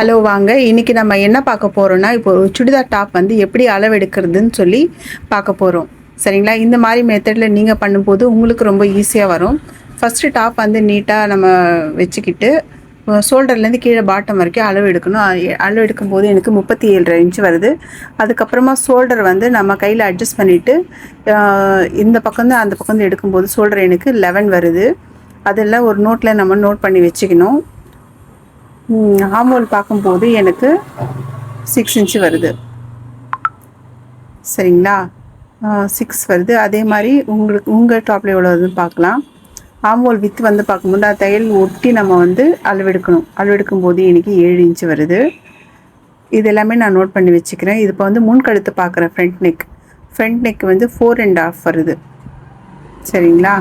Hello வாங்க. இன்னைக்கு நம்ம என்ன பார்க்க போகிறோன்னா இப்போ ஒரு சுடிதார் டாப் வந்து எப்படி அளவெடுக்கிறதுன்னு சொல்லி பார்க்க போகிறோம் சரிங்களா? இந்த மாதிரி மெத்தடில் நீங்கள் பண்ணும்போது உங்களுக்கு ரொம்ப ஈஸியாக வரும். ஃபஸ்ட்டு டாப் வந்து நீட்டாக நம்ம வச்சுக்கிட்டு ஷோல்டர்லேருந்து கீழே பாட்டம் வரைக்கும் அளவு எடுக்கணும் அளவு எடுக்கும்போது எனக்கு முப்பத்தி ஏழரை இன்ச் வருது. அதுக்கப்புறமா ஷோல்டர் வந்து நம்ம கையில் அட்ஜஸ்ட் பண்ணிவிட்டு இந்த பக்கம் அந்த பக்கம் எடுக்கும்போது ஷோல்டர் எனக்கு லெவன் வருது. அதெல்லாம் ஒரு நோட்டில் நம்ம நோட் பண்ணி வச்சுக்கணும். ஆமோல் பார்க்கும்போது எனக்கு சிக்ஸ் இன்ச்சு வருது. சரிங்களா? சிக்ஸ் வருது. அதே மாதிரி உங்களுக்கு உங்கள் டாப்பில் எவ்வளோ வருதுன்னு பார்க்கலாம். ஆமோல் வித்து வந்து பார்க்கும்போது அந்த தையல் ஒட்டி நம்ம வந்து அளவெடுக்கணும். அளவெடுக்கும் போது எனக்கு ஏழு இன்ச்சு வருது. இது எல்லாமே நான் நோட் பண்ணி வச்சுக்கிறேன். இது இப்போ வந்து முன் கழுத்து பார்க்குறேன் ஃப்ரண்ட் நெக் ஃப்ரண்ட் நெக் வந்து ஃபோர் அண்ட் ஆஃப் வருது. சரிங்களா?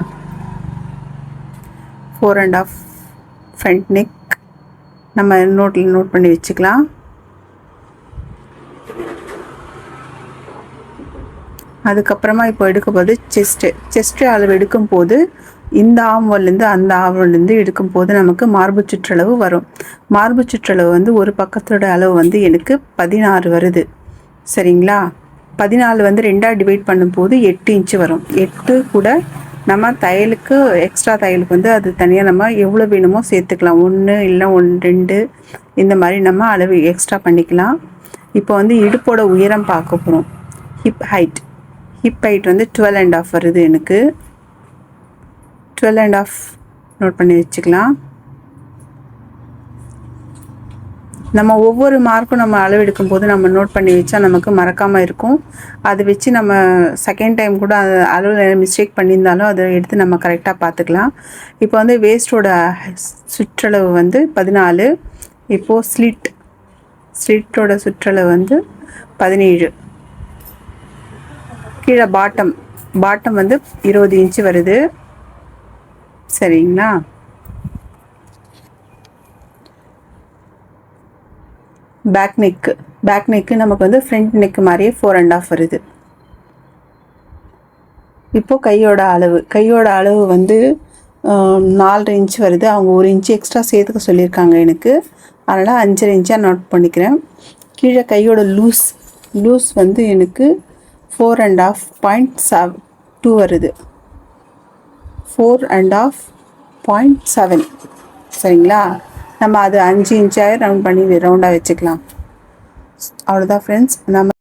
Four and half front neck நம்ம நோட்டில் நோட் பண்ணி வச்சுக்கலாம். அதுக்கப்புறமா இப்போ எடுக்கும்போது செஸ்ட்டு செஸ்ட்டு அளவு எடுக்கும்போது இந்த ஆம்வல்லேருந்து அந்த ஆம்வல்லேருந்து எடுக்கும்போது நமக்கு மார்பு சுற்றளவு வரும். மார்பு சுற்றளவு வந்து ஒரு பக்கத்தோட அளவு வந்து எனக்கு பதினாறு வருது. சரிங்களா? பதினாலு வந்து ரெண்டாக டிவைட் பண்ணும்போது எட்டு இன்ச்சு வரும். எட்டு கூட நம்ம தையலுக்கு எக்ஸ்ட்ரா தையலுக்கு வந்து அது தனியாக நம்ம எவ்வளோ வேணுமோ சேர்த்துக்கலாம். ஒன்று இல்லை ஒன் ரெண்டு. இந்த மாதிரி நம்ம அளவு எக்ஸ்ட்ரா பண்ணிக்கலாம். இப்போ வந்து இடுப்போட உயரம் பார்க்க போகிறோம் ஹிப் ஹைட் ஹிப் ஹைட் வந்து டுவெல் அண்ட் ஆஃப் வருது எனக்கு. டுவெல் அண்ட் ஆஃப் நோட் பண்ணி வச்சுக்கலாம். நம்ம ஒவ்வொரு மார்க்கும் நம்ம அளவெடுக்கும் போது நம்ம நோட் பண்ணி வச்சா நமக்கு மறக்காமல் இருக்கும். அதை வச்சு நம்ம செகண்ட் டைம் கூட அது அளவில் மிஸ்டேக் பண்ணியிருந்தாலும் அதை எடுத்து நம்ம கரெக்டாக பார்த்துக்கலாம். இப்போ வந்து வேஸ்ட்டோட சுற்றளவு வந்து பதினாலு. இப்போது ஸ்லிட் ஸ்லிட்டோட சுற்றளவு வந்து பதினேழு. கீழே பாட்டம் பாட்டம் வந்து இருபது இன்ச்சு வருது. சரிங்களா? பேக் நெக்கு பேக் நெக்கு நமக்கு வந்து ஃப்ரண்ட் நெக் மாதிரியே ஃபோர் அண்ட் ஆஃப் வருது. இப்போது கையோட அளவு கையோட அளவு வந்து நாலரை இன்ச் வருது. அவங்க ஒரு இன்ச்சு எக்ஸ்ட்ரா சேர்த்துக்க சொல்லியிருக்காங்க எனக்கு. அதனால் அஞ்சரை இன்ச்சாக நோட் பண்ணிக்கிறேன். கீழே கையோட லூஸ் லூஸ் வந்து எனக்கு four and half point செவ் two வருது. Four and half point seven சரிங்களா? நம்ம அது அஞ்சு இன்ச்சாக ரவுண்ட் பண்ணி ரவுண்டாக வச்சுக்கலாம். அவ்வளோதான் ஃப்ரெண்ட்ஸ் நம்ம